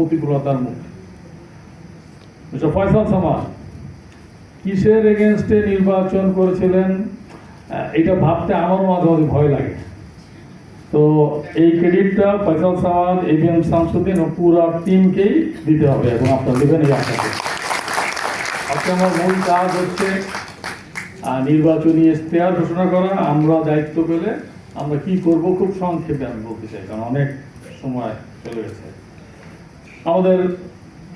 প্রতিকূলতার মুখে ফয়সাল সামাদ, কিসের এগেনস্টে নির্বাচন করেছিলেন? এটা ভাবতে আমারও মাঝে মাঝে ভয় লাগে। তো এই ক্রেডিটটা ফয়সাল সামাদ এবিএম শামসুদ্দিন ও পুরো টিমকেই দিতে হবে এবং আপনার দেবেন এই আশা। আজকে আমার মূল কাজ হচ্ছে নির্বাচনী ইশতেহার ঘোষণা করা। আমরা দায়িত্ব পেলে আমরা কি করব খুব সংক্ষেপে আমি বলতে চাই, কারণ অনেক সময় চলে গেছে। আমাদের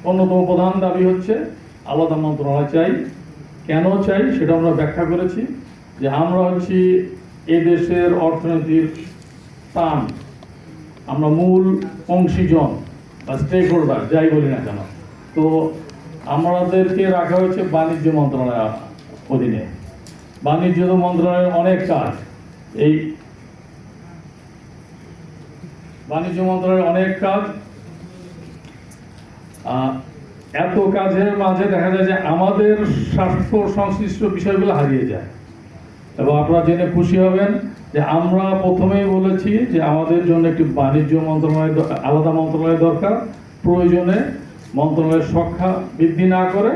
অন্যতম প্রধান দাবি হচ্ছে, আলাদা মন্ত্রণালয় চাই। কেন চাই সেটা আমরা ব্যাখ্যা করেছি যে আমরা হচ্ছি এ দেশের অর্থনীতির প্রাণ আমরা মূল অংশীজন বা স্টেক হোল্ডার যাই বলি না কেন। তো আমাদেরকে রাখা হয়েছে বাণিজ্য মন্ত্রণালয় অধীনে। বাণিজ্য মন্ত্রণালয়ের অনেক কাজ। এই বাণিজ্য মন্ত্রণালয়ের অনেক কাজ এত কাজের মাঝে দেখা যায় যে আমাদের স্বার্থ সংশ্লিষ্ট বিষয়গুলো হারিয়ে যায়। এবং আপনারা জেনে খুশি হবেন যে আমরা প্রথমেই বলেছি যে আমাদের জন্য একটি বাণিজ্য মন্ত্রণালয় আলাদা মন্ত্রণালয় দরকার। প্রয়োজনে মন্ত্রণালয়ের সংখ্যা বৃদ্ধি না করে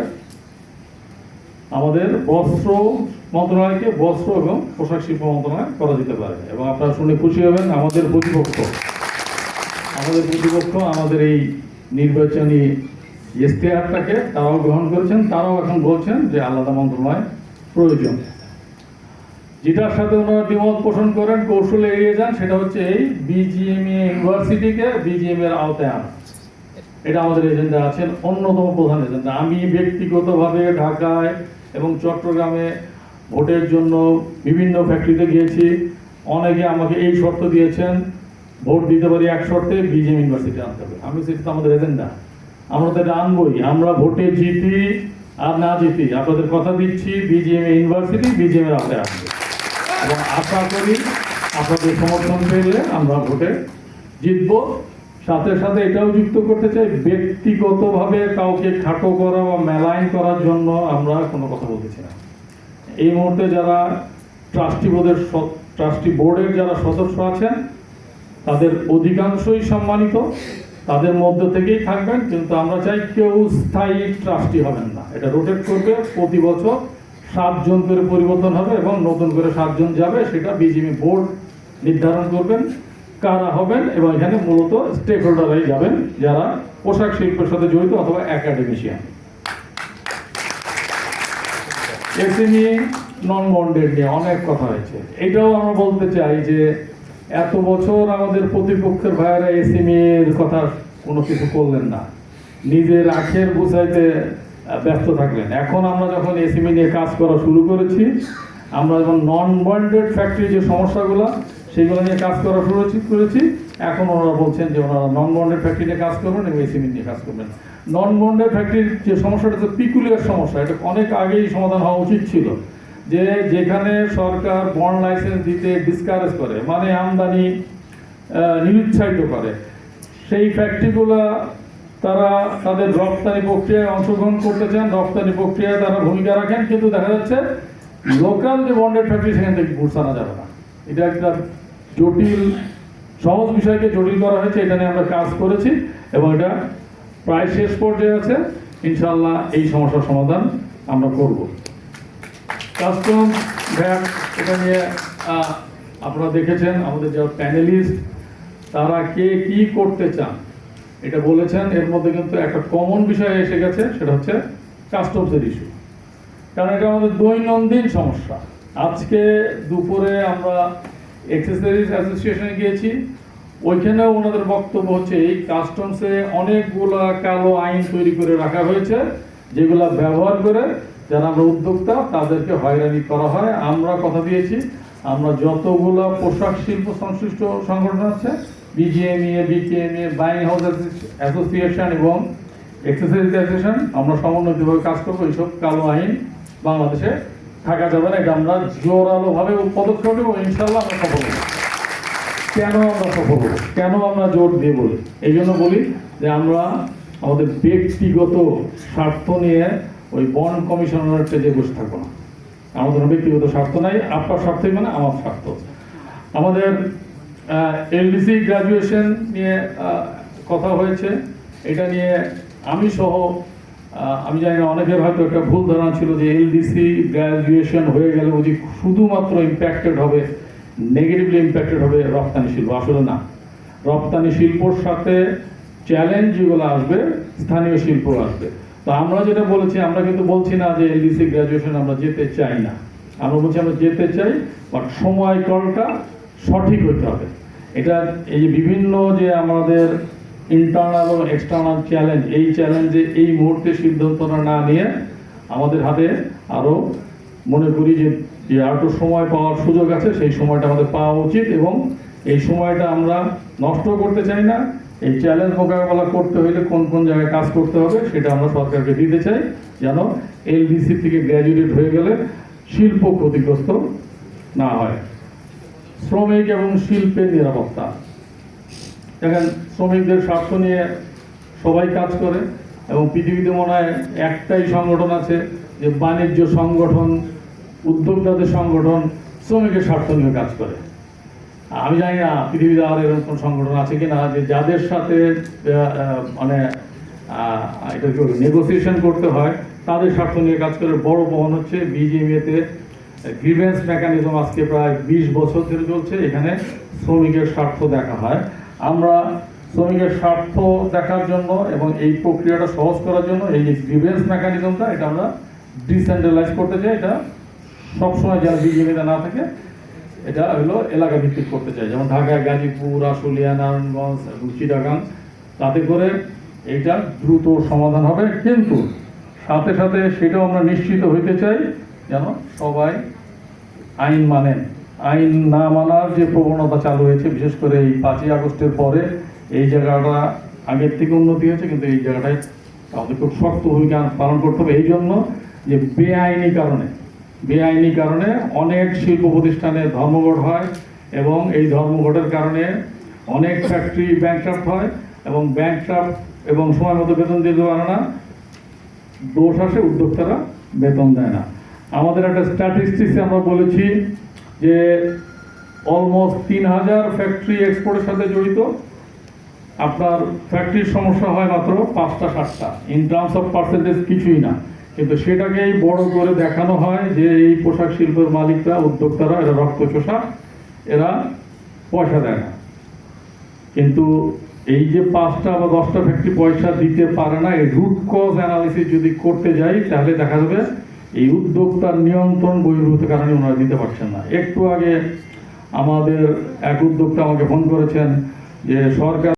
আমাদের বস্ত্র মন্ত্রণালয়কে বস্ত্র এবং পোশাক শিল্প মন্ত্রণালয় করা যেতে পারে। এবং আপনারা শুনে খুশি হবেন আমাদের প্রতিপক্ষ। আমাদের প্রতিপক্ষ আমাদের এই নির্বাচনী ইশতেহারটাকে তারাও গ্রহণ করেছেন, তারাও এখন বলছেন যে আলাদা মন্ত্রণালয় প্রয়োজন। যেটার সাথে ওনারা দ্বিমত পোষণ করেন, কৌশলে এড়িয়ে যান, সেটা হচ্ছে এই বিজিএমএ ইউনিভার্সিটিকে বিজিএম এর আওতায় আনা। এটা আমাদের এজেন্ডা আছেন অন্যতম প্রধান এজেন্ডা। আমি ব্যক্তিগতভাবে ঢাকায় এবং চট্টগ্রামে ভোটের জন্য বিভিন্ন ফ্যাক্টরিতে গিয়েছি। অনেকে আমাকে এই শর্ত দিয়েছেন ভোট দিতে পারি এক শর্তে বিজেএম ইউনিভার্সিটি আনতে হবে। আমি সেটা তো আমাদের এজেন্ডা আমরা তো এটা আনবই। আমরা ভোটে জিতি আর না জিতি। আপনাদের কথা দিচ্ছি বিজিএম ইউনিভার্সিটি বিজিএম এর আওতায় আসবে। এবং আশা করি আপনাদের সমর্থন পেলে আমরা ভোটে জিতব। সাথে সাথে এটাও যুক্ত করতে চাই, ব্যক্তিগতভাবে কাউকে খাটো করা বা মেলাইন করার জন্য আমরা কোনো কথা বলতেছি না। এই মুহূর্তে যারা ট্রাস্টি বোর্ডের ট্রাস্টি বোর্ডের যারা সদস্য আছেন তাদের অধিকাংশই সম্মানিত। তাদের মধ্য থেকেই থাকবেন, কিন্তু আমরা চাই কেউ স্থায়ী ট্রাস্টি হবেন না। এটা রোটেট করবে, প্রতি বছর সাতজন করে পরিবর্তন হবে এবং নতুন করে সাতজন যাবে, সেটা বিজিবি বোর্ড নির্ধারণ করবেন কারা হবেন এবং এখানে মূলত স্টেক হোল্ডাররাই যাবেন, যারা পোশাক শিল্পের সাথে জড়িত অথবা academician academician SME non bonded নিয়ে অনেক কথা হয়েছে। এটাও আমরা বলতে চাই যে এত বছর আমাদের প্রতিপক্ষের ভাইয়েরা এসি মেয়ের কথা কোনো কিছু করলেন না। নিজের আখের বুঝাইতে ব্যস্ত থাকলেন। এখন আমরা যখন এসএমই নিয়ে কাজ করা শুরু করেছি, আমরা যখন নন বন্ডেড ফ্যাক্টরি যে সমস্যাগুলো, সেগুলো নিয়ে কাজ করা শুরু করেছি, এখন ওনারা বলছেন যে ওনারা নন বন্ডেড ফ্যাক্টরি নিয়ে কাজ করবেন এবং এসএমই নিয়ে কাজ করবেন। নন বন্ডেড ফ্যাক্টরির যে সমস্যাটা হচ্ছে পিকুলিয়ার সমস্যা। এটা অনেক আগেই সমাধান হওয়া উচিত ছিল। যে যেখানে সরকার বন্ড লাইসেন্স দিতে ডিসকারেজ করে মানে আমদানি নিরুৎসাহিত করে, সেই ফ্যাক্টরিগুলো তারা তাদের রপ্তানি প্রক্রিয়ায় অংশগ্রহণ করতে চান, রপ্তানি প্রক্রিয়ায় তারা ভূমিকা রাখেন, কিন্তু দেখা যাচ্ছে লোকাল যে বন্ডেড ফ্যাক্টরি সেখান থেকে আনা যাবে না। এটা একটা জটিল, সহজ বিষয়কে জটিল করা হয়েছে, এটা নিয়ে আমরা কাজ করেছি, এবং এটা প্রায় শেষ পর্যায়ে আছে। ইনশাল্লাহ এই সমস্যার সমাধান আমরা করব। কাস্টম ভ্যাট এটা নিয়ে আপনারা দেখেছেন আমাদের যারা প্যানেলিস্ট, তারা কে কি করতে চান? এটা বলেছেন, এর মধ্যে কিন্তু একটা কমন বিষয় এসে গেছে, সেটা হচ্ছে কাস্টমসের ইস্যু কারণ এটা আমাদের দৈনন্দিন সমস্যা। আজকে দুপুরে আমরা এক্সেসরিজ অ্যাসোসিয়েশনে গিয়েছি, ওইখানেও ওনাদের বক্তব্য হচ্ছে, এই কাস্টমসে অনেকগুলা কালো আইন তৈরি করে রাখা হয়েছে, যেগুলা ব্যবহার করে যারা আমরা উদ্যোক্তা, তাদেরকে হয়রানি করা হয়। আমরা কথা দিয়েছি, আমরা যতগুলা পোশাক শিল্প সংশ্লিষ্ট সংগঠন আছে BGMEA BKMEA buying house association এবং এক্সারসাইজ অ্যাসোসিয়েশন আমরা সমন্বিতভাবে কাজ করব। এইসব কালো আইন বাংলাদেশে থাকা যাবে না। এটা আমরা জোরালোভাবে পদক্ষেপ নেব। ইনশাল্লাহ আমরা সফল হব। কেন আমরা সফল হব? কেন আমরা জোর দিয়ে বলি? এই জন্য বলি যে আমরা আমাদের ব্যক্তিগত স্বার্থ নিয়ে ওই বন্ড কমিশনারের পেজে বসে থাকব না। আমাদের ব্যক্তিগত স্বার্থ নাই, আপনার স্বার্থই মানে আমার স্বার্থ। আমাদের এলডিসি গ্রাজুয়েশন নিয়ে কথা হয়েছে। এটা নিয়ে আমি সহ আমি জানি না, অনেকের হয়তো একটা ভুল ধারণা ছিল যে এলডিসি গ্র্যাজুয়েশন হয়ে গেলে বুঝি শুধুমাত্র ইম্প্যাক্টেড হবে নেগেটিভলি ইম্প্যাক্টেড হবে রপ্তানি শিল্প। আসলে না। রপ্তানি শিল্পর সাথে চ্যালেঞ্জ যেগুলো আসবে, স্থানীয় শিল্প আসবে। তো আমরা যেটা বলেছি, আমরা কিন্তু বলছি না যে এলডিসি গ্র্যাজুয়েশন আমরা যেতে চাই না। আমরা বলছি আমরা যেতে চাই বাট সময়কালটা সঠিক হতে হবে। এটা এই যে বিভিন্ন যে আমাদের ইন্টারনাল এবং এক্সটার্নাল চ্যালেঞ্জ এই চ্যালেঞ্জে এই মুহূর্তে সিদ্ধান্তটা না নিয়ে আমাদের হাতে আরও মনে করি যে যে আরও সময় পাওয়ার সুযোগ আছে, সেই সময়টা আমাদের পাওয়া উচিত এবং এই সময়টা আমরা নষ্ট করতে চাই না। এই চ্যালেঞ্জ মোকাবেলা করতে হলে কোন কোন জায়গায় কাজ করতে হবে সেটা আমরা সরকারকে দিতে চাই। যেন এলডিসি থেকে গ্র্যাজুয়েট হয়ে গেলে শিল্প ক্ষতিগ্রস্ত না হয়। শ্রমিক এবং শিল্পের নিরাপত্তা। দেখেন, শ্রমিকদের স্বার্থ নিয়ে সবাই কাজ করে এবং পৃথিবীতে মনে হয় একটাই সংগঠন আছে যে বাণিজ্য সংগঠন, উদ্যোক্তাদের সংগঠন, শ্রমিকের স্বার্থ নিয়ে কাজ করে। আমি জানি না, পৃথিবীতে আর এরকম কোনো সংগঠন আছে কি না যে যাদের সাথে মানে এটা কি নেগোসিয়েশন করতে হয়, তাদের স্বার্থ নিয়ে কাজ করে বড় বহন হচ্ছে বিজিএমএতে গ্রিভেন্স মেকানিজম আজকে প্রায় বিশ বছর ধরে চলছে, এখানে শ্রমিকের স্বার্থ দেখা হয়। আমরা শ্রমিকের স্বার্থ দেখার জন্য এবং এই প্রক্রিয়াটা সহজ করার জন্য এই যে গ্রিভেন্স মেকানিজমটা এটা আমরা ডিসেন্ট্রালাইজ করতে চাই, এটা সবসময় যেন বিজিএমএতে না থাকে। এটা হলো এলাকা ভিত্তিক করতে চাই। যেমন ঢাকা, গাজীপুর, আশুলিয়া, নারায়ণগঞ্জ এবং চিটাগাং। তাতে করে এটা দ্রুত সমাধান হবে। কিন্তু সাথে সাথে সেটাও আমরা নিশ্চিত হইতে চাই যেন সবাই আইন মানেন। আইন না মানার যে প্রবণতা চালু হয়েছে, বিশেষ করে এই পাঁচই আগস্টের পরে, এই জায়গাটা আগের থেকে উন্নতি হয়েছে, কিন্তু এই জায়গাটায় আমাদের খুব শক্ত ভূমিকা পালন করতে হবে। এই জন্য যে বেআইনি কারণে বেআইনি কারণে অনেক শিল্প প্রতিষ্ঠানে ধর্মঘট হয় এবং এই ধর্মঘটের কারণে অনেক ফ্যাক্টরি ব্যাংক্রাফ্ট হয় এবং ব্যাংক্রাফ্ট এবং সময় মতো বেতন দিতে পারে না। দোষ আসে, উদ্যোক্তারা বেতন দেয় না। আমাদের একটা স্ট্যাটিস্টিক্সে আমরা বলেছি যে অলমোস্ট তিন হাজার ফ্যাক্টরি এক্সপোর্টের সাথে জড়িত। আপনার ফ্যাক্টরির সমস্যা হয় মাত্র পাঁচটা, সাতটা। ইন টার্মস অফ পার্সেন্টেজ কিছুই না। কিন্তু সেটাকেই বড় করে দেখানো হয় যে এই পোশাক শিল্পের মালিকরা, উদ্যোক্তারা, এরা রক্তচোষা এরা পয়সা দেয় না। কিন্তু এই যে পাঁচটা বা দশটা ফ্যাক্টরি পয়সা দিতে পারে না, এই রুট কজ অ্যানালিসিস যদি করতে যাই, তাহলে দেখা যাবে এই উদ্যোক্তার নিয়ন্ত্রণ বহির্ভূত কারণে ওনারা দিতে পারছেন না। একটু আগে আমাদের এক উদ্যোক্তা আমাকে ফোন করেছেন যে সরকার